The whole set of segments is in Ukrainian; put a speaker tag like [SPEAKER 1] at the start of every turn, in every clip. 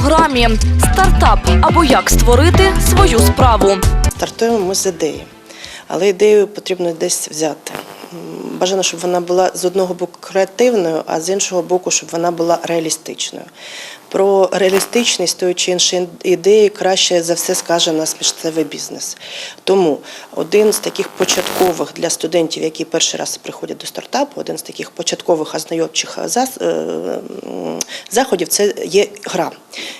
[SPEAKER 1] Програмі стартап або як створити свою справу.
[SPEAKER 2] Стартуємо ми з ідеї, але ідею потрібно десь взяти. Бажано, щоб вона була з одного боку креативною, а з іншого боку, щоб вона була реалістичною. Про реалістичність тої чи іншої ідеї краще за все скаже нас місцевий бізнес. Тому один з таких початкових для студентів, які перший раз приходять до стартапу, один з таких початкових ознайомчих е, заходів це є гра,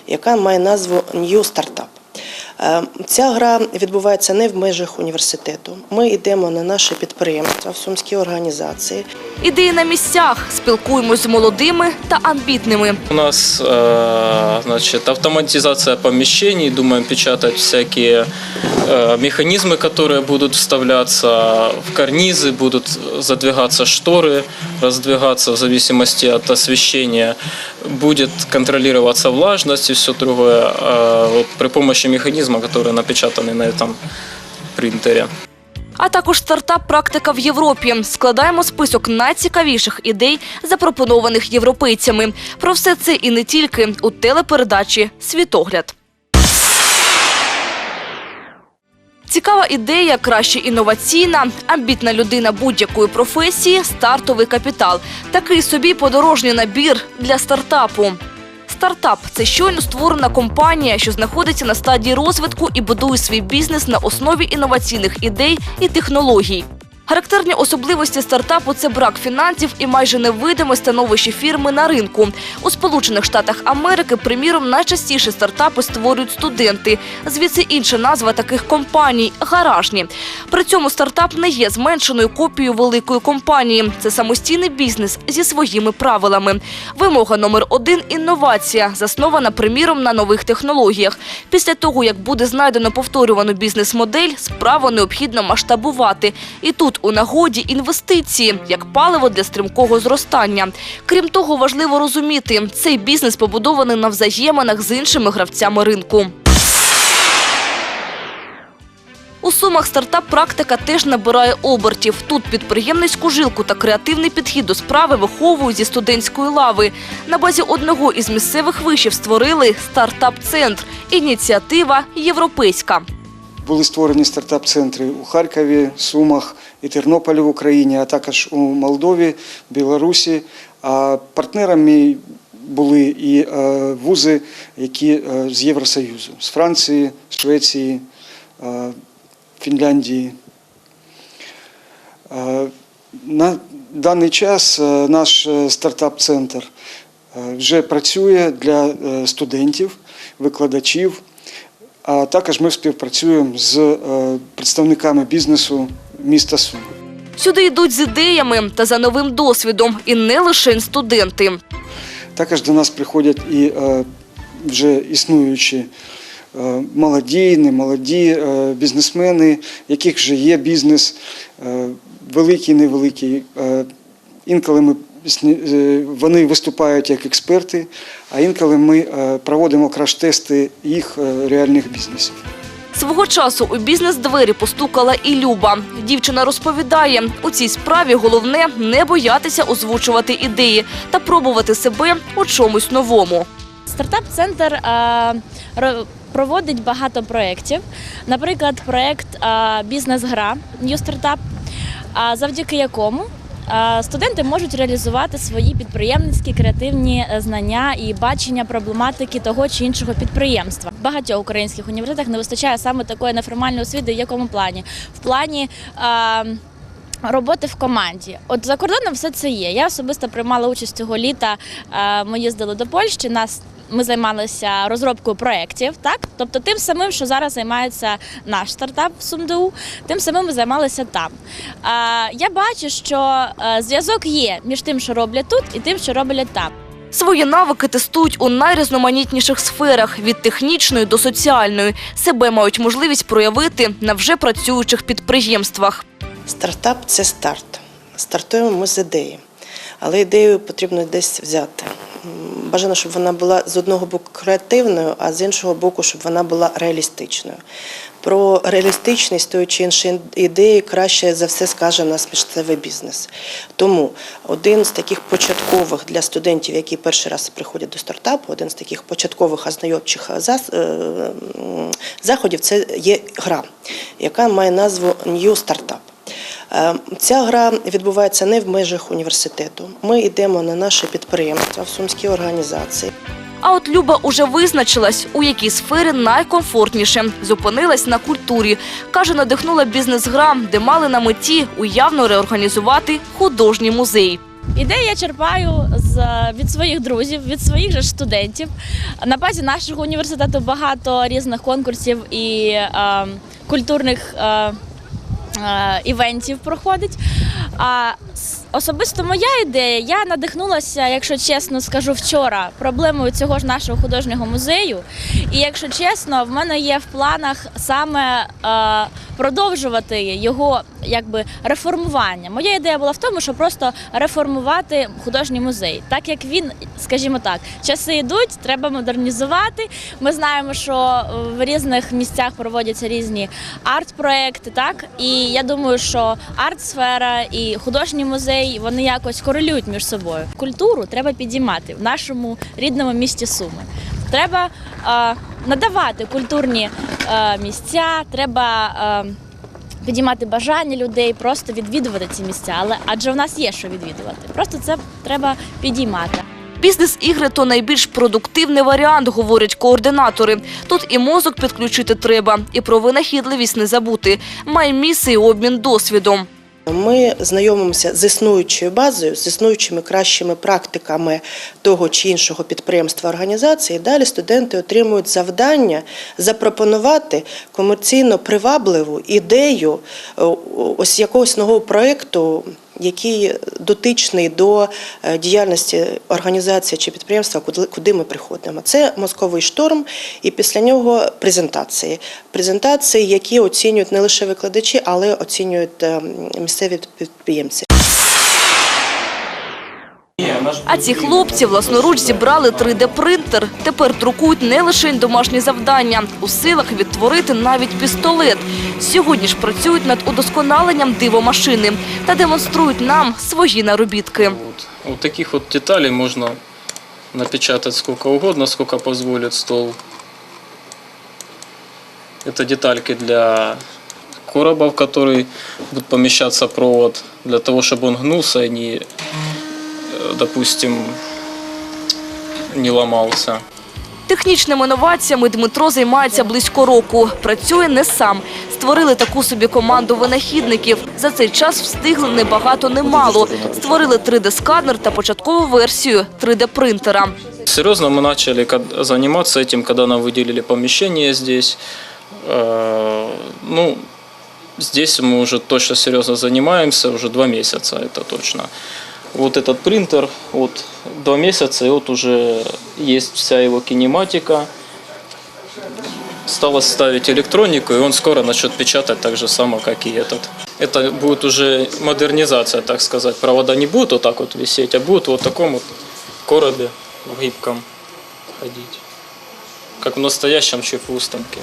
[SPEAKER 2] яка має назву New Startup. Е, Ця гра відбувається не в межах університету. Ми йдемо на наше підприємства в сумській організації.
[SPEAKER 1] Ідеї на місцях, спілкуємось з молодими та амбітними.
[SPEAKER 3] У нас э, значит, автоматизация помещений, думаем печатать всякие э, механизмы, которые будут вставляться в карнизы, будут задвигаться шторы, раздвигаться в зависимости от освещения, будет контролироваться влажность и все другое э, вот при помощи механизма, который напечатанный на этом принтере.
[SPEAKER 1] А також стартап-практика в Європі. Складаємо список найцікавіших ідей, запропонованих європейцями. Про все це і не тільки у телепередачі Світогляд. Цікава ідея, краще інноваційна, амбітна людина будь-якої професії стартовий капітал. Такий собі подорожній набір для стартапу. Стартап це щойно створена компанія, що знаходиться на стадії розвитку і будує свій бізнес на основі інноваційних ідей і технологій. Характерні особливості стартапу це брак фінансів і майже невидиме становище фірми на ринку. У Сполучених Штатах Америки, приміром, найчастіше стартапи створюють студенти. Звідси інша назва таких компаній гаражні. При цьому стартап не є зменшеною копією великої компанії. Це самостійний бізнес зі своїми правилами. Вимога номер один інновація, заснована приміром на нових технологіях. Після того, як буде знайдено повторювану бізнес-модель, справу необхідно масштабувати. І тут у нагоді інвестиції як паливо для стрімкого зростання. Крім того, важливо розуміти, цей бізнес побудований на взаєминах з іншими гравцями ринку. У Сумах стартап-практика теж набирає обертів. Тут підприємницьку жилку та креативний підхід до справи виховують зі студентської лави. На базі одного із місцевих вишів створили стартап-центр. Ініціатива європейська.
[SPEAKER 4] Були створені стартап-центри у Харкові, Сумах і Тернополі в Україні, а також у Молдові, Білорусі. А партнерами були і е, вузи, які е, з Євросоюзу, з Франції, Швеції, е, Фінляндії. На даний час наш стартап-центр вже працює для студентів, викладачів. А також ми співпрацюємо з представниками бізнесу міста Суми.
[SPEAKER 1] Сюди йдуть з ідеями та за новим досвідом, і не лише студенти.
[SPEAKER 4] Також до нас приходять і е, вже існуючі е, молоді, немолоді бізнесмени, яких вже є бізнес, е, великий, невеликий. Інколи ми вони виступають як експерти, а інколи ми проводимо краш-тести їх реальних бізнесів.
[SPEAKER 1] Свого часу у бізнес-двері постукала і Люба. Дівчина розповідає, у цій справі головне не боятися озвучувати ідеї та пробувати себе у чомусь новому.
[SPEAKER 5] Стартап-центр проводить багато проєктів. Наприклад, проєкт бізнес-гра New Startup, завдяки якому студенти можуть реалізувати свої підприємницькі креативні е, знання і бачення проблематики того чи іншого підприємства. Багатьох українських університетах не вистачає саме такої неформальної освіти. В якому плані? В плані е, Роботи в команді. От за кордоном все це є. Я особисто приймала участь цього літа. е, Ми їздили до Польщі. Нас ми займалися розробкою проєктів, так тобто тим самим, що зараз займається наш стартап в СумДУ, тим самим ми займалися там. Е, Я бачу, що е, зв'язок є між тим, що роблять тут, і тим, що роблять там.
[SPEAKER 1] Свої навики тестують у найрізноманітніших сферах від технічної до соціальної. Себе мають можливість проявити на вже працюючих підприємствах.
[SPEAKER 2] Стартап це старт. Стартуємо ми з ідеї, але ідею потрібно десь взяти. Бажано, щоб вона була з одного боку креативною, а з іншого боку, щоб вона була реалістичною. Про реалістичність тої чи іншої ідеї краще за все скаже нас місцевий бізнес. Тому один з таких початкових для студентів, які перший раз приходять до стартапу, один з таких початкових ознайомчих е, заходів це є гра, яка має назву New Startup. Е, Ця гра відбувається не в межах університету. Ми йдемо на наше підприємства в сумські організації.
[SPEAKER 1] А от Люба уже визначилась, у якій сфері найкомфортніше. Зупинилась на культурі. Каже, надихнула бізнес-гра, де мали на меті уявно реорганізувати художній музей.
[SPEAKER 5] Ідеї я черпаю з від своїх друзів, від своїх же ж студентів. На базі нашого університету багато різних конкурсів і е, культурних е, івентів проходить. А особисто моя ідея, я надихнулася, якщо чесно скажу, вчора проблемою цього ж нашого художнього музею. І якщо чесно, в мене є в планах саме е, продовжувати його якби реформування. Моя ідея була в тому, щоб просто реформувати художній музей, так як він, скажімо так, часи йдуть, треба модернізувати. Ми знаємо, що в різних місцях проводяться різні арт-проекти, так і я думаю, що арт-сфера і художній музей вони якось корелюють між собою. Культуру треба підіймати в нашому рідному місті Суми. Треба е, надавати культурні е, місця, треба. Е, Підіймати бажання людей просто відвідувати ці місця, але адже в нас є що відвідувати. Просто це треба підіймати.
[SPEAKER 1] Бізнес-ігри то найбільш продуктивний варіант, говорять координатори. Тут і мозок підключити треба, і про винахідливість не забути. Має місце і обмін досвідом.
[SPEAKER 2] Ми знайомимося з існуючою базою, з існуючими кращими практиками того чи іншого підприємства організації. Далі студенти отримують завдання запропонувати комерційно привабливу ідею е, ось якогось нового проєкту, який дотичний до е, діяльності організації чи підприємства, куди- ми приходимо. Це мозковий шторм, і після нього презентації. Презентації, які оцінюють не лише викладачі, але оцінюють е, місцеві підприємці.
[SPEAKER 1] А ці хлопці власноруч зібрали 3D-принтер. Тепер друкують не лише домашні завдання, у силах відтворити навіть пістолет. Сьогодні ж працюють над удосконаленням дивомашини та демонструють нам свої наробітки.
[SPEAKER 3] Вот. вот таких вот деталей можно напечатать сколько угодно, сколько позволит стол. Это детальки для короба, в который будет помещаться провод, для того, чтобы он гнулся и не, э, допустим, не ломался.
[SPEAKER 1] Технічними новаціями Дмитро займається близько року. Працює не сам. Створили таку собі команду винахідників. За цей час встигли не багато, не мало. Створили 3D-сканер та початкову версію 3D-принтера.
[SPEAKER 3] Серьезно мы начали кад- заниматься этим, когда нам выделили помещение здесь. Э, Ну, здесь мы уже точно серьезно занимаемся, уже два месяца, это точно. Вот этот принтер, вот два месяца, и вот уже есть вся его кинематика. Стало ставить электронику, и он скоро начнет печатать так же само, как и этот. Это будет уже модернизация, так сказать. Провода не будут вот так вот висеть, а будут вот в таком вот коробе в гибком ходить. Как в настоящем шеф-устанке.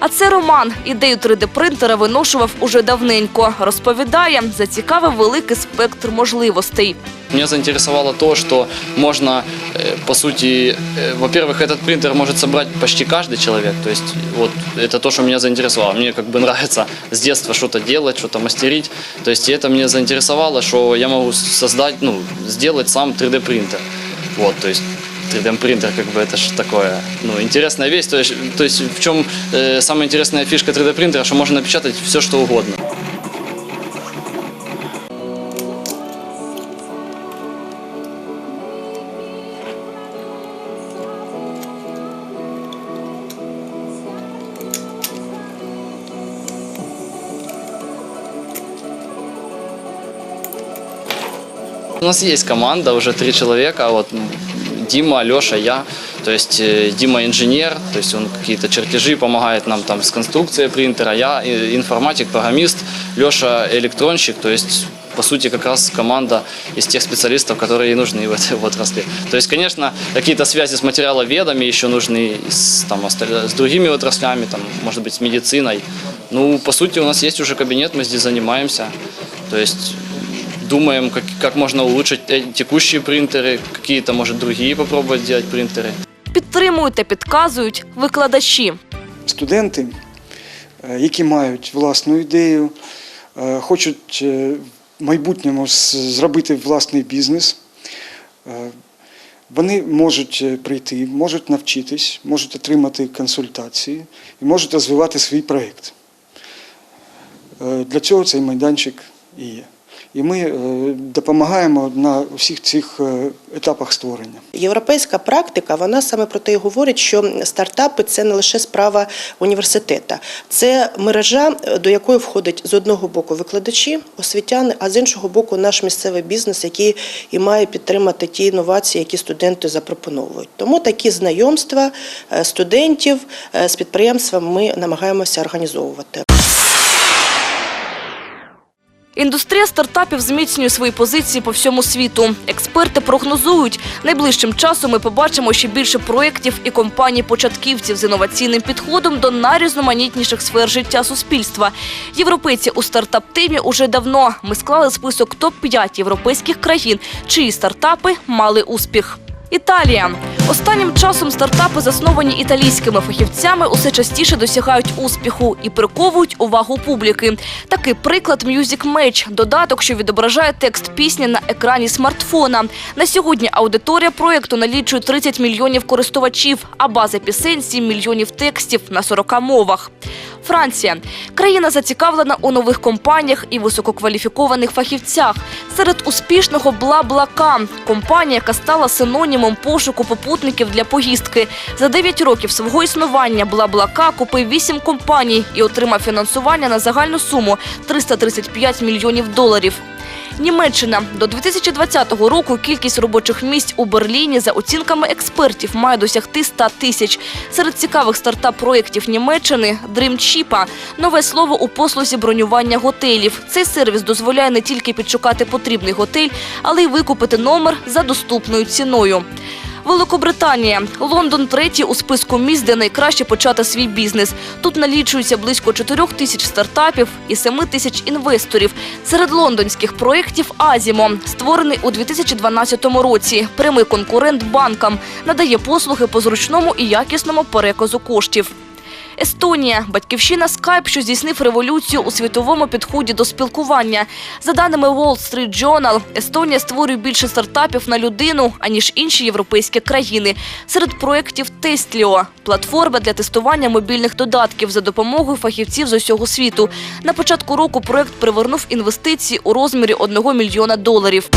[SPEAKER 1] А це Роман. Ідею 3D-принтера виношував уже давненько. Розповідає, зацікавив великий спектр можливостей.
[SPEAKER 6] Меня заинтересовало то, что можно, э, по сути, э, во-первых, этот принтер может собрать почти каждый человек. То есть вот это то, что меня заинтересовало. Мне как бы нравится с детства что-то делать, что-то мастерить. То есть и это меня заинтересовало, что я могу создать, ну, сделать сам 3D принтер. Вот, то есть 3D принтер, как бы это же такое, ну, интересная вещь. То есть, то есть в чем э, самая интересная фишка 3D принтера, что можно напечатать все, что угодно. У нас есть команда, уже три человека, вот м, Дима, Алеша, я. То есть э, Дима инженер, то есть он какие-то чертежи помогает нам там с конструкцией принтера, я информатик, программист, Леша электронщик, то есть по сути, как раз команда из тех специалистов, которые нужны в этой отрасли. То есть, конечно, какие-то связи с материаловедами еще нужны, с, там, с другими отраслями, там, может быть, с медициной. Ну, по сути, у нас есть уже кабинет, мы здесь занимаемся. То есть думаем, как, как можно улучшить э, текущие принтеры, какие-то, может, другие попробовать делать принтеры.
[SPEAKER 1] Підтримують та підказують викладачі.
[SPEAKER 4] студенти, е, які мають власну ідею, е, хочуть е, в майбутньому з- зробити власний бізнес, е, вони можуть е, прийти, можуть навчитись, можуть отримати консультації і можуть розвивати свій проєкт. Е, Для цього цей майданчик і є. І ми е, допомагаємо на всіх цих е, етапах створення.
[SPEAKER 2] Європейська практика, вона саме про те і говорить, що стартапи це не лише справа університету, це мережа, до якої входить з одного боку викладачі, освітяни, а з іншого боку, наш місцевий бізнес, який і має підтримати ті інновації, які студенти запропоновують. Тому такі знайомства е, студентів з підприємством ми намагаємося організовувати.
[SPEAKER 1] Індустрія стартапів зміцнює свої позиції по всьому світу. Експерти прогнозують, найближчим часом ми побачимо ще більше проєктів і компаній-початківців з інноваційним підходом до найрізноманітніших сфер життя суспільства. Європейці у стартап-темі уже давно. Ми склали список топ-5 європейських країн, чиї стартапи мали успіх. Італія останнім часом стартапи, засновані італійськими фахівцями, усе частіше досягають успіху і приковують увагу публіки. Такий приклад Music Match – додаток, що відображає текст пісні на екрані смартфона. На сьогодні аудиторія проєкту налічує 30 мільйонів користувачів, а база пісень – 7 мільйонів текстів на 40 мовах. Франція країна зацікавлена у нових компаніях і висококваліфікованих фахівцях. Серед успішного Бла-Блака – компанія, яка стала синонімом пошуку попутників для поїздки. За 9 років свого існування Бла-Блака купив 8 компаній і отримав фінансування на загальну суму 335 мільйонів доларів. Німеччина до 2020 року кількість робочих місць у Берліні за оцінками експертів має досягти 100 тисяч. Серед цікавих стартап-проєктів Німеччини Дрімчіпа нове слово у послузі бронювання готелів. Цей сервіс дозволяє не тільки підшукати потрібний готель, але й викупити номер за доступною ціною. Великобританія. Лондон третій у списку міст, де найкраще почати свій бізнес. Тут налічується близько 4 тисяч стартапів і 7 тисяч інвесторів. Серед лондонських проєктів Азімо, створений у 2012 році. Прямий конкурент банкам, надає послуги по зручному і якісному переказу коштів. Естонія – батьківщина Skype, що здійснив революцію у світовому підході до спілкування. За даними Wall Street Journal, Естонія створює більше стартапів на людину, аніж інші європейські країни. Серед проєктів Testlio – платформа для тестування мобільних додатків за допомогою фахівців з усього світу. На початку року проєкт привернув інвестиції у розмірі 1 мільйона доларів.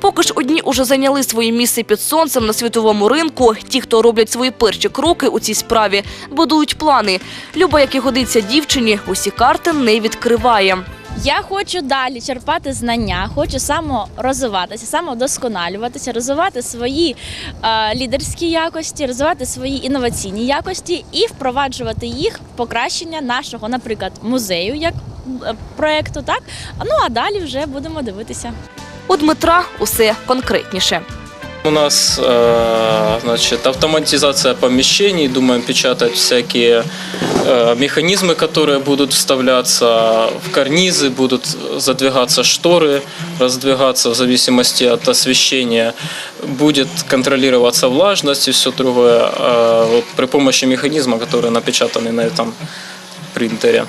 [SPEAKER 1] Поки ж одні уже зайняли своє місце під сонцем на світовому ринку, ті, хто роблять свої перші кроки у цій справі, будують плани. Люба, як і годиться дівчині, усі карти не відкриває.
[SPEAKER 5] Я хочу далі черпати знання, хочу саморозвиватися, самодосконалюватися, розвивати свої е, лідерські якості, розвивати свої інноваційні якості і впроваджувати їх в покращення нашого, наприклад, музею як е, проекту. Так ну а далі вже будемо дивитися.
[SPEAKER 1] У Дмитра усе конкретніше.
[SPEAKER 3] У нас э, значит, автоматизация помещений, думаем печатать всякие э, механизмы, которые будут вставляться в карнизы, будут задвигаться шторы, раздвигаться в зависимости от освещения, будет контролироваться влажность и все другое э, вот при помощи механизма, который напечатанный на этом принтере.